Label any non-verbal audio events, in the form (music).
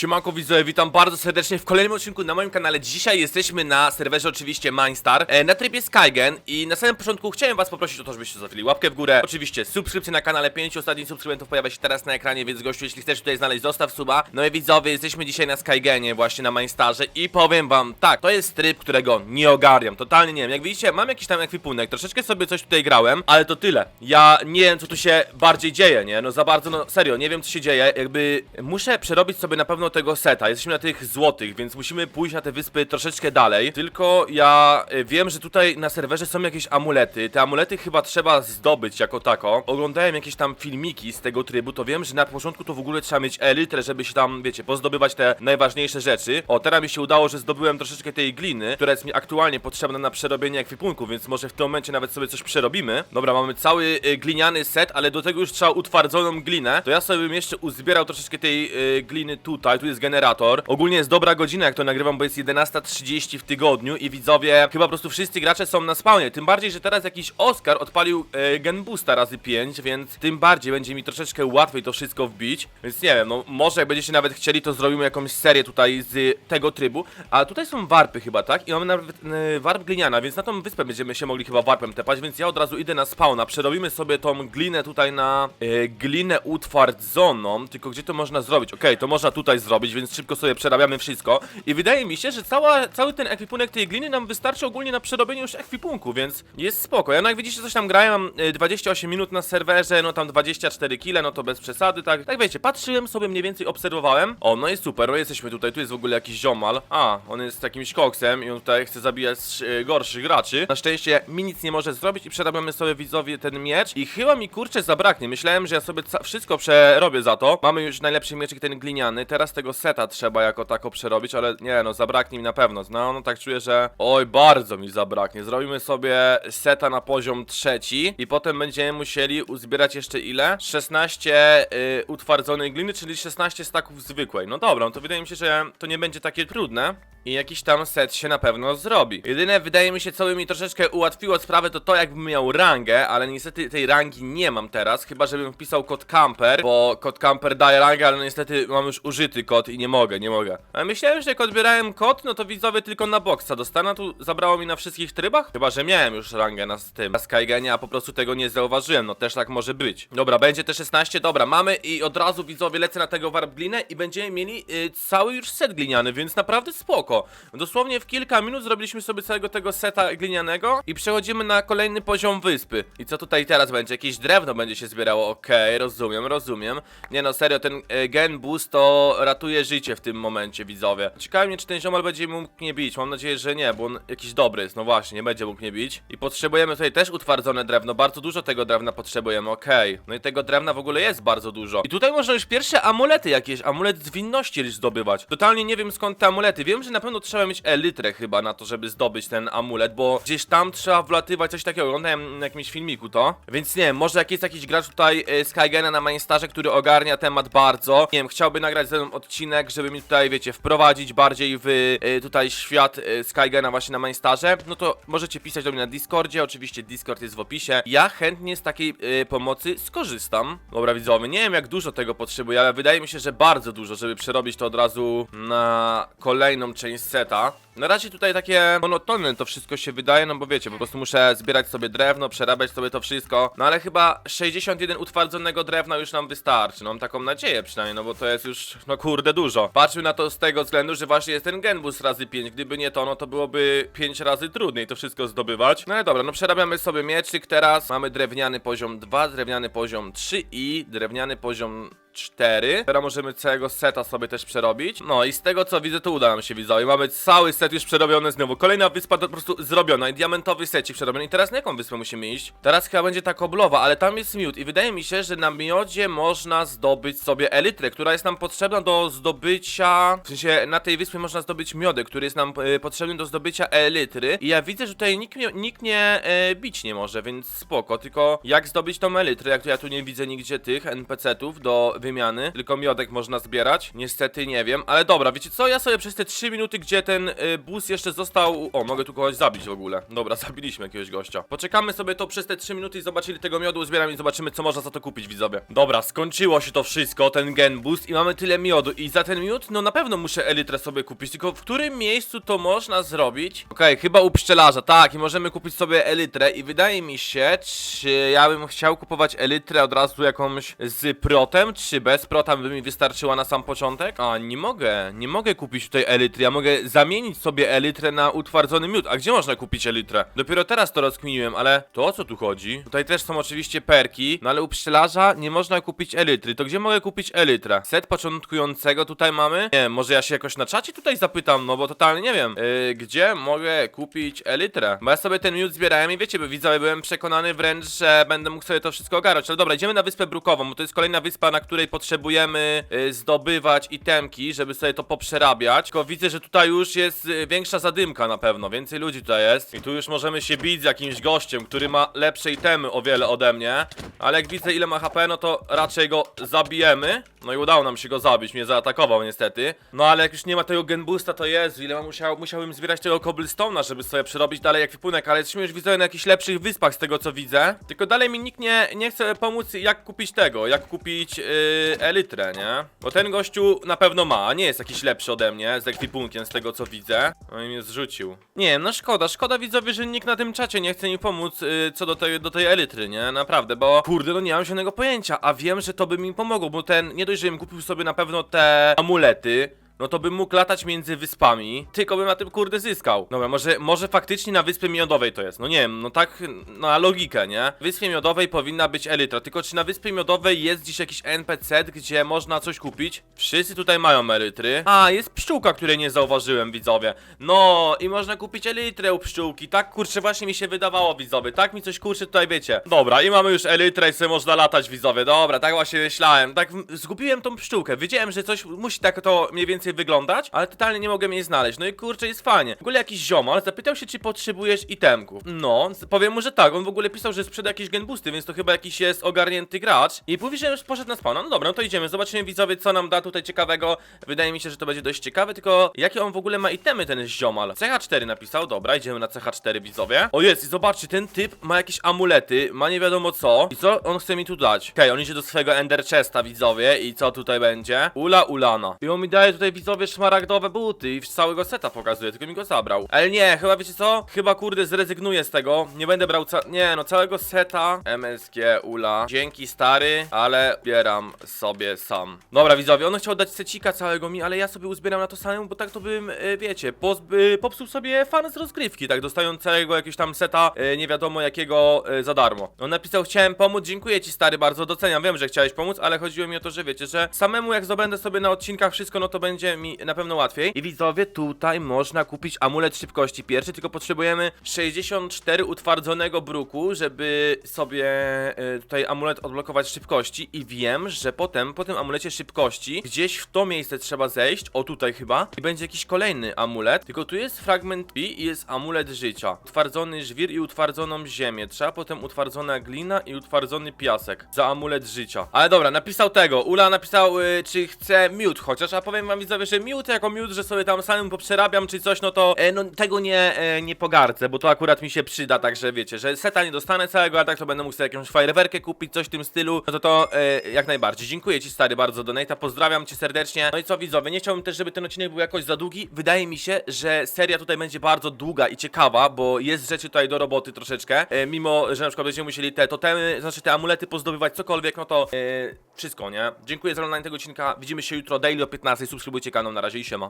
Siemanko widzowie, witam bardzo serdecznie w kolejnym odcinku na moim kanale. Dzisiaj jesteśmy na serwerze oczywiście Mindstar e, na trybie Skygen i na samym początku chciałem was poprosić o to, żebyście zostawili łapkę w górę. Oczywiście subskrypcję na kanale, pięciu ostatnich subskrybentów pojawia się teraz na ekranie, więc gościu, jeśli chcesz tutaj znaleźć, zostaw suba. No i widzowie, jesteśmy dzisiaj na Skygenie właśnie na Mindstarze i powiem wam, tak, to jest tryb, którego nie ogarniam, totalnie nie wiem. Jak widzicie, mam jakiś tam ekwipunek, troszeczkę sobie coś tutaj grałem, ale to tyle. Ja nie wiem, co tu się bardziej dzieje, nie? No za bardzo, no serio, nie wiem, co się dzieje. Jakby muszę przerobić sobie na pewno tego seta. Jesteśmy na tych złotych, więc musimy pójść na te wyspy troszeczkę dalej. Tylko ja y, wiem, że tutaj na serwerze są jakieś amulety. Te amulety chyba trzeba zdobyć jako tako. Oglądałem jakieś tam filmiki z tego trybu, to wiem, że na początku to w ogóle trzeba mieć elytrę, żeby się tam, wiecie, pozdobywać te najważniejsze rzeczy. O, teraz mi się udało, że zdobyłem troszeczkę tej gliny, która jest mi aktualnie potrzebna na przerobienie ekwipunku, więc może w tym momencie nawet sobie coś przerobimy. Dobra, mamy cały y, gliniany set, ale do tego już trzeba utwardzoną glinę. To ja sobie bym jeszcze uzbierał troszeczkę tej y, gliny tutaj, tu jest generator. Ogólnie jest dobra godzina, jak to nagrywam, bo jest 11.30 w tygodniu i widzowie, chyba po prostu wszyscy gracze są na spawnie. Tym bardziej, że teraz jakiś Oscar odpalił y, gen boosta razy 5, więc tym bardziej będzie mi troszeczkę łatwiej to wszystko wbić. Więc nie wiem, no może jak będziecie nawet chcieli, to zrobimy jakąś serię tutaj z tego trybu. A tutaj są warpy chyba, tak? I mamy nawet y, warp gliniana, więc na tą wyspę będziemy się mogli chyba warpem tepać, więc ja od razu idę na spawna. Przerobimy sobie tą glinę tutaj na y, glinę utwardzoną. Tylko gdzie to można zrobić? Okej, to można tutaj zrobić, więc szybko sobie przerabiamy wszystko. I wydaje mi się, że cała, cały ten ekwipunek tej gliny nam wystarczy ogólnie na przerobienie już ekwipunku, więc jest spoko. Ja no jak widzicie, coś tam grałem, mam y, 28 minut na serwerze, no tam 24 kile, no to bez przesady, tak. Tak wiecie, patrzyłem sobie mniej więcej, obserwowałem. O, no i super, no jesteśmy tutaj, tu jest w ogóle jakiś ziomal. A, on jest jakimś koksem i on tutaj chce zabijać y, gorszych graczy. Na szczęście mi nic nie może zrobić i przerabiamy sobie widzowie ten miecz i chyba mi kurczę zabraknie. Myślałem, że ja sobie wszystko przerobię za to. Mamy już najlepszy mieczyk ten gliniany, teraz tego seta trzeba jako tako przerobić, ale nie no, zabraknie mi na pewno. No, no tak czuję, że oj, bardzo mi zabraknie. Zrobimy sobie seta na poziom trzeci i potem będziemy musieli uzbierać jeszcze ile? 16 y, utwardzonej gliny, czyli 16 staków zwykłej. No dobra, no to wydaje mi się, że to nie będzie takie trudne. I jakiś tam set się na pewno zrobi. Jedyne wydaje mi się, co by mi troszeczkę ułatwiło sprawę, to to jakbym miał rangę, ale niestety tej rangi nie mam teraz, chyba żebym wpisał kod camper, bo kod camper daje rangę, ale no niestety mam już użyty kod i nie mogę, nie mogę. Ale myślałem, że jak odbierałem kod, no to widzowie tylko na boksa dostanę, a tu zabrało mi na wszystkich trybach? Chyba, że miałem już rangę na tym, na Skygenie, a po prostu tego nie zauważyłem, no też tak może być. Dobra, będzie te 16, dobra, mamy i od razu widzowie lecę na tego warp glinę i będziemy mieli y, cały już set gliniany, więc naprawdę spoko. Dosłownie w kilka minut zrobiliśmy sobie całego tego seta glinianego i przechodzimy na kolejny poziom wyspy. I co tutaj teraz będzie? Jakieś drewno będzie się zbierało, okej, rozumiem, rozumiem. Nie no, serio, ten y, gen boost to ratuje życie w tym momencie, widzowie. Ciekawi mnie, czy ten ziomal będzie mógł mnie bić. Mam nadzieję, że nie, bo on jakiś dobry jest, no właśnie, nie będzie mógł mnie bić. I potrzebujemy tutaj też utwardzone drewno, bardzo dużo tego drewna potrzebujemy, okej. No i tego drewna w ogóle jest bardzo dużo. I tutaj można już pierwsze amulety jakieś, amulet zwinności zdobywać. Totalnie nie wiem skąd te amulety. Wiem, że na pewno trzeba mieć elytrę chyba na to, żeby zdobyć ten amulet, bo gdzieś tam trzeba wlatywać coś takiego. Oglądałem na jakimś filmiku to. Więc nie wiem, może jak jest jakiś gracz tutaj y, Skygena na Mainstarze, który ogarnia temat bardzo. Nie wiem, chciałby nagrać mną odcinek, żeby mi tutaj, wiecie, wprowadzić bardziej w y, tutaj świat y, Skygena właśnie na Mainstarze. No to możecie pisać do mnie na Discordzie. Oczywiście Discord jest w opisie. Ja chętnie z takiej pomocy skorzystam. Dobra, widzowie, nie wiem jak dużo tego potrzebuję, ale wydaje mi się, że bardzo dużo, żeby przerobić to od razu na kolejną część seta. Na razie tutaj takie monotonne to wszystko się wydaje, no bo wiecie, po prostu muszę zbierać sobie drewno, przerabiać sobie to wszystko. No ale chyba 61 utwardzonego drewna już nam wystarczy. No mam taką nadzieję przynajmniej, no bo to jest już, no kurde, dużo. Patrzmy na to z tego względu, że właśnie jest ten genbus razy 5. Gdyby nie to, no to byłoby 5 razy trudniej to wszystko zdobywać. No ale dobra, no przerabiamy sobie mieczyk teraz. Mamy drewniany poziom 2, drewniany poziom 3 i drewniany poziom 4. Teraz możemy całego seta sobie też przerobić. No i z tego co widzę, to uda nam się widzowie. Mamy cały set już przerobiony znowu. Kolejna wyspa po prostu zrobiona i diamentowy secik przerobiony. I teraz na jaką wyspę musimy iść? Teraz chyba będzie ta koblowa, ale tam jest miód i wydaje mi się, że na miodzie można zdobyć sobie elytrę, która jest nam potrzebna do zdobycia... W sensie na tej wyspie można zdobyć miodek, który jest nam e, potrzebny do zdobycia elitry. I ja widzę, że tutaj nikt, nikt mnie e, bić nie może, więc spoko. Tylko jak zdobyć tą elytrę, jak to ja tu nie widzę nigdzie tych NPC-ów do wymiany, tylko miodek można zbierać. Niestety nie wiem, ale dobra, wiecie co? Ja sobie przez te 3 minuty, gdzie ten y, bus jeszcze został... O, mogę tu kogoś zabić w ogóle. Dobra, (laughs) zabiliśmy jakiegoś gościa. Poczekamy sobie to przez te 3 minuty i zobaczyli tego miodu uzbieram i zobaczymy, co można za to kupić, widzowie. Dobra, skończyło się to wszystko, ten gen boost i mamy tyle miodu i za ten miód, no na pewno muszę elitrę sobie kupić, tylko w którym miejscu to można zrobić? Okej, chyba u pszczelarza, tak, i możemy kupić sobie elitrę i wydaje mi się, czy ja bym chciał kupować elitrę od razu jakąś z protem, czy bez prota by mi wystarczyła na sam początek? A, nie mogę, nie mogę kupić tutaj elitry, ja mogę zamienić sobie elitrę na utwardzony miód, a gdzie można kupić elitrę? Dopiero teraz to rozkminiłem, ale to o co tu chodzi? Tutaj też są oczywiście perki, no ale u pszczelarza nie można kupić elitry, to gdzie mogę kupić elitrę? Set początkującego tutaj mamy? Nie może ja się jakoś na czacie tutaj zapytam, no bo totalnie nie wiem, yy, gdzie mogę kupić elitrę? Bo ja sobie ten miód zbierałem i wiecie, bo widzowie, byłem przekonany wręcz, że będę mógł sobie to wszystko ogarnąć, ale dobra, idziemy na wyspę Brukową, bo to jest kolejna wyspa, na której potrzebujemy yy, zdobywać itemki, żeby sobie to poprzerabiać, tylko widzę, że tutaj już jest yy, większa zadymka na pewno, więcej ludzi tutaj jest. I tu już możemy się bić z jakimś gościem, który ma lepsze itemy o wiele ode mnie, ale jak widzę ile ma HP, no to raczej go zabijemy. No i udało nam się go zabić, mnie zaatakował niestety. No ale jak już nie ma tego genboosta, to jest, ile musiał, musiałbym zbierać tego cobblestone'a, żeby sobie przerobić dalej ekwipunek, ale jesteśmy już widzę na jakichś lepszych wyspach z tego co widzę. Tylko dalej mi nikt nie, nie chce pomóc jak kupić tego, jak kupić yy, elitrę, nie? Bo ten gościu na pewno ma, a nie jest jakiś lepszy ode mnie z ekwipunkiem z tego co widzę. No i mnie zrzucił. Nie wiem, no szkoda, szkoda widzowie, że nikt na tym czacie nie chce mi pomóc yy, co do tej, do tej elitry, nie? Naprawdę, bo kurde, no nie mam żadnego pojęcia, a wiem, że to by mi pomogło, bo ten, nie dość, że bym kupił sobie na pewno te amulety, no to bym mógł latać między wyspami, tylko bym na tym kurde zyskał. Dobra, może, może faktycznie na wyspie miodowej to jest, no nie wiem, no tak na logikę, nie? W wyspie miodowej powinna być elitra, tylko czy na wyspie miodowej jest gdzieś jakiś NPC, gdzie można coś kupić? Wszyscy tutaj mają elitry. A, jest pszczółka, której nie zauważyłem, widzowie. No, i można kupić elitrę u pszczółki, tak kurczę właśnie mi się wydawało, widzowie, tak mi coś kurczę tutaj wiecie. Dobra, i mamy już elitrę i sobie można latać, widzowie, dobra, tak właśnie myślałem, tak zgubiłem tą pszczółkę, wiedziałem, że coś musi tak to mniej więcej wyglądać, ale totalnie nie mogłem jej znaleźć, no i kurczę, jest fajnie. W ogóle jakiś ziomal zapytał się, czy potrzebujesz itemków. No, powiem mu, że tak, on w ogóle pisał, że sprzeda jakieś genboosty, więc to chyba jakiś jest ogarnięty gracz. I mówi, że już poszedł na spawna, no dobra, no to idziemy, zobaczymy widzowie, co nam da tutaj ciekawego. Wydaje mi się, że to będzie dość ciekawe, tylko jakie on w ogóle ma itemy, ten ziomal. CH4 napisał, dobra, idziemy na CH4, widzowie. O jest, i zobaczcie, ten typ ma jakieś amulety, ma nie wiadomo co. I co on chce mi tu dać? Okej, on idzie do swojego Ender Chesta, widzowie, i co tutaj będzie? Ula Ulana. I on mi daje tutaj, widzowie, szmaragdowe buty i całego seta pokazuje, tylko mi go zabrał. Ale nie, chyba wiecie co? Chyba kurde zrezygnuję z tego. Nie będę brał ca... Nie, no całego seta. MSG Ula. Dzięki stary, ale zbieram sobie sam. Dobra, widzowie, on chciał dać secika całego mi, ale ja sobie uzbieram na to samemu, bo tak to bym, e, wiecie, pozby, popsuł sobie fan z rozgrywki, tak, dostając całego jakiegoś tam seta, e, nie wiadomo jakiego, za darmo. On napisał, chciałem pomóc, dziękuję ci stary, bardzo doceniam, wiem, że chciałeś pomóc, ale chodziło mi o to, że wiecie, że samemu jak zdobędę sobie na odcinkach wszystko, no to będzie mi na pewno łatwiej. I widzowie, tutaj można kupić amulet szybkości pierwszy, tylko potrzebujemy 64 utwardzonego bruku, żeby sobie e, tutaj amulet odblokować szybkości i wiem, że potem po tym amulecie szybkości gdzieś w to miejsce trzeba zejść, o tutaj chyba, i będzie jakiś kolejny amulet, tylko tu jest fragment P i jest amulet życia. Utwardzony żwir i utwardzoną ziemię. Trzeba potem utwardzona glina i utwardzony piasek za amulet życia. Ale dobra, napisał tego. Ula napisał, y, czy chce miód chociaż, a powiem wam widzowie, miód jako miód, że sobie tam samym poprzerabiam czy coś, no to e, no, tego nie, e, nie pogardzę, bo to akurat mi się przyda, także wiecie, że seta nie dostanę całego, a tak to będę mógł sobie jakąś fajerwerkę kupić, coś w tym stylu, no to to e, jak najbardziej. Dziękuję ci stary bardzo Donata, pozdrawiam cię serdecznie. No i co widzowie, nie chciałbym też, żeby ten odcinek był jakoś za długi. Wydaje mi się, że seria tutaj będzie bardzo długa i ciekawa, bo jest rzeczy tutaj do roboty troszeczkę. E, mimo, że na przykład będziemy musieli te totemy, znaczy te amulety pozdobywać, cokolwiek, no to e, wszystko, nie? Dziękuję za oglądanie tego odcinka. Widzimy się jutro daily o 15. Subskrybujcie kanał, na razie i siema.